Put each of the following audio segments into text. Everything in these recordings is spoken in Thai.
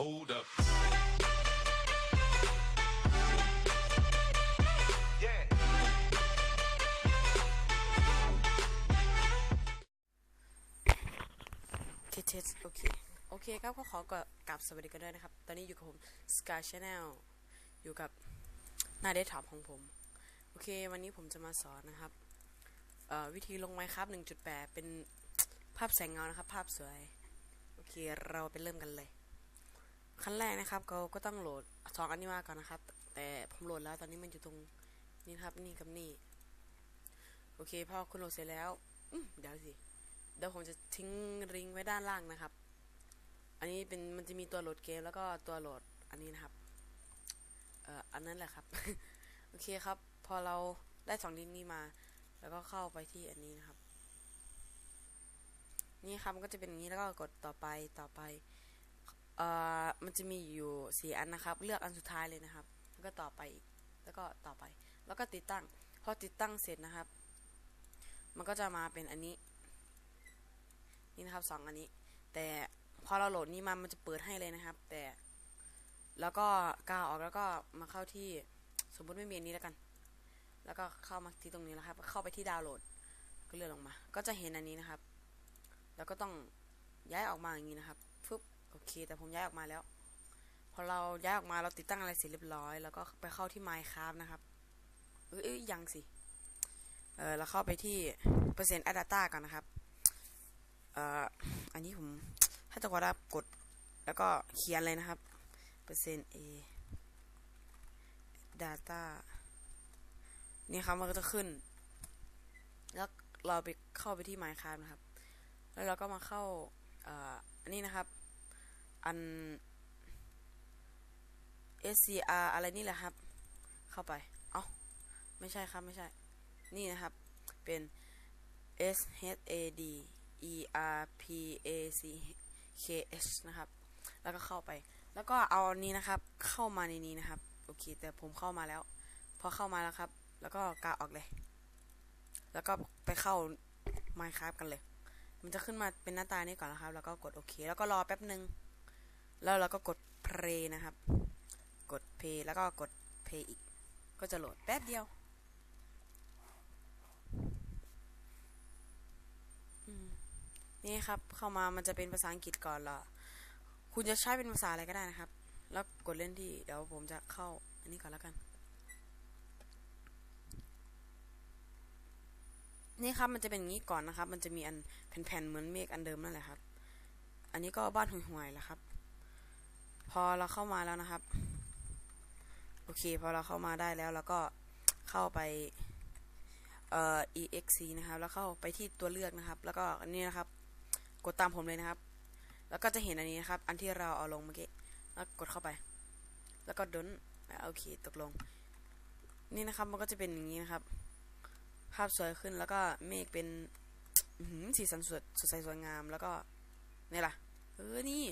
Hold up. Yeah. เทสเทสโอเค โอเคครับก็ขอกกลับสวัสดีกันด้วยนะครับ ตอนนี้อยู่กับผม Sky Channel อยู่กับหน้าเดสท็อปของผม โอเค วันนี้ผมจะมาสอนนะครับวิธีลงไม้ครับ1.8 เป็นภาพแสงเงานะครับ ภาพสวย โอเค เราไปเริ่มกันเลย ขั้นแรกนะครับเราก็ต้องโหลดสองอันนี้มาก่อนนะครับ แต่ผมโหลดแล้วตอนนี้มันอยู่ตรงนี้นะครับนี่กับนี่โอเคพอคุณโหลดเสร็จแล้วอืเดี๋ยวสิเดี๋ยวผมจะทิ้งลิงก์ไว้ด้านล่างนะครับ อันนี้เป็นมันจะมีตัวโหลดเกมแล้วก็ตัวโหลดอันนี้นะครับเอ่ออันนั้นแหละครับโอเคครับ พอเราได้สองลิงก์นี้มา แล้วก็เข้าไปที่อันนี้นะครับ นี่ครับมันก็จะเป็นอย่างนี้แล้วก็กดต่อไปต่อไป เอ่อมันจะมีอยู่สี่อันนะครับ เลือกอันสุดท้ายเลยนะครับ แล้วก็ต่อไปอีกแล้วก็ต่อไป แล้วก็ติดตั้ง พอติดตั้งเสร็จนะครับ มันก็จะมาเป็นอันนี้ นี่นะครับสองอันนี้ แต่พอเราโหลดนี้มา มันจะเปิดให้เลยนะครับ แต่ แล้วก็กาวออกแล้วก็มาเข้าที่สมมติไม่มีอันนี้แล้วกัน แล้วก็เข้ามาที่ตรงนี้แล้วครับ เข้าไปที่ดาวน์โหลด ก็เลื่อนลงมา ก็จะเห็นอันนี้นะครับ แล้วก็ต้องย้ายออกมาอย่างนี้นะครับ โอเค แต่ผมย้ายออกมาแล้ว พอเราย้ายออกมาเราติดตั้งอะไรเสร็จเรียบร้อย แล้วก็ไปเข้าที่ Minecraft นะครับเอ้ยยังสิ เออเราเข้าไปที่เปอร์เซ็นต์ Add Data ก่อนนะครับ เอ่อ อันนี้ผม ถ้าจะกดกด แล้วก็เขียนเลยนะครับ เปอร์เซ็นต์ A data นี่ครับมันก็จะขึ้น แล้วเราไปเข้าไปที่ Minecraft นะครับ แล้วเราก็มาเข้า เอ่อ อันนี้นะครับ อัน scr อะไรนี่แหละครับ เข้าไป เอ้า ไม่ใช่ครับ ไม่ใช่ นี่นะครับ เป็น s h a d e r p a c k h นะครับ แล้วก็เข้าไป แล้วก็เอานนี้นะครับ เข้ามาในนี้นะครับ โอเค แต่ผมเข้ามาแล้ว พอเข้ามาแล้วครับ แล้วก็กาออกเลย แล้วก็ไปเข้า Minecraft กันเลย มันจะขึ้นมาเป็นหน้าตานี้ก่อนนะครับ แล้วก็กดโอเค แล้วก็รอแป๊บหนึ่ง แล้วเราก็กด play นะครับ กด play แล้วก็กด play อีก ก็จะโหลดแป๊บเดียวนี่ครับ เข้ามามันจะเป็นภาษาอังกฤษก่อนละคุณจะใช้เป็นภาษาอะไรก็ได้นะครับ แล้วกดเล่นที่เดี๋ยวผมจะเข้าอันนี้ก่อนแล้วกัน นี่ครับมันจะเป็นอย่างนี้ก่อนนะครับ มันจะมีอันแผ่นๆเหมือนเมฆอันเดิมนั่นแหละครับ อันนี้ก็บ้านห่วยๆแหละครับ พอเราเข้ามาแล้วนะครับ โอเค พอเราเข้ามาได้แล้วแล้วก็เข้าไปเอ่อ exe นะครับ แล้วเข้าไปที่ตัวเลือกนะครับ แล้วก็อันนี้นะครับ กดตามผมเลยนะครับ แล้วก็จะเห็นอันนี้นะครับ อันที่เราเอาลงเมื่อกี้แล้วกดเข้าไป แล้วก็ดนโอเคตกลง นี่นะครับมันก็จะเป็นอย่างนี้นะครับ ภาพสวยขึ้นแล้วก็เมฆเป็นสีสันสดสดใสสวยงาม แล้วก็นี่ล่ะเออนี่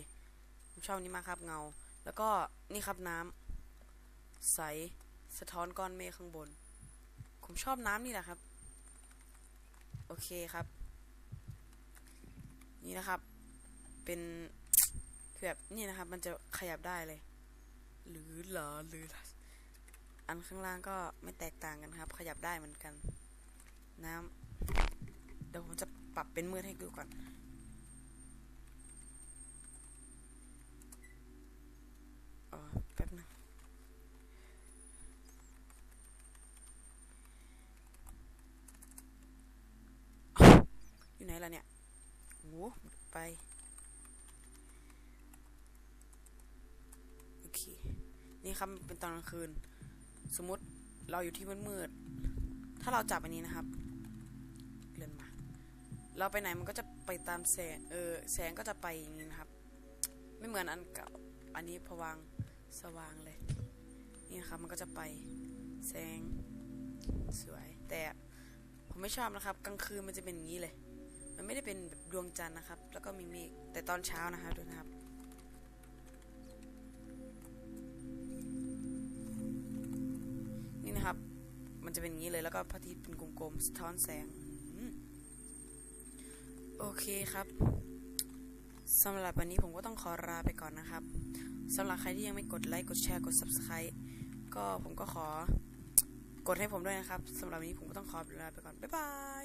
ผมชอบนี้มากครับเงา แล้วก็นี่ครับน้ำใสสะท้อนก้อนเมฆข้างบน ผมชอบน้ำนี่แหละครับ โอเคครับ นี่นะครับ เป็นคือแบบนี่นะครับ มันจะขยับได้เลย หรือเหรอหรืออันข้างล่างก็ไม่แตกต่างกันครับ ขยับได้เหมือนกัน น้ำเดี๋ยวผมจะปรับเป็นมืดให้ดูก่อนออแป๊บนึง อยู่ไหน ล่ะเนี่ยโอ้ไป โอเค นี่ครับเป็นตอนกลางคืน สมมติเราอยู่ที่มืดๆ ถ้าเราจับอันนี้นะครับเลื่อนมา เราไปไหนมันก็จะไปตามแสง เออ แสงก็จะไปอย่างนี้นะครับ ไม่เหมือนอันเก่า อันนี้พวางสว่างเลย นี่ครับมันก็จะไปแสงสวย แต่ผมไม่ชอบนะครับ กลางคืนมันจะเป็นอย่างนี้เลย มันไม่ได้เป็นแบบดวงจันทร์นะครับ แล้วก็มีเมฆแต่ตอนเช้านะครับดูนะครับ นี่นะครับ มันจะเป็นอย่างนี้เลยแล้วก็พระอาทิตย์เป็นกลมๆสะท้อนแสงโอเคครับสำหรับวันนี้ผมก็ต้องขอลาไปก่อนนะครับสำหรับใครที่ยังไม่กดไลค์กดแชร์กด subscribe ก็ผมก็ขอกดให้ผมด้วยนะครับสำหรับวันนี้ผมก็ต้องขอลาไปก่อน บ๊ายบาย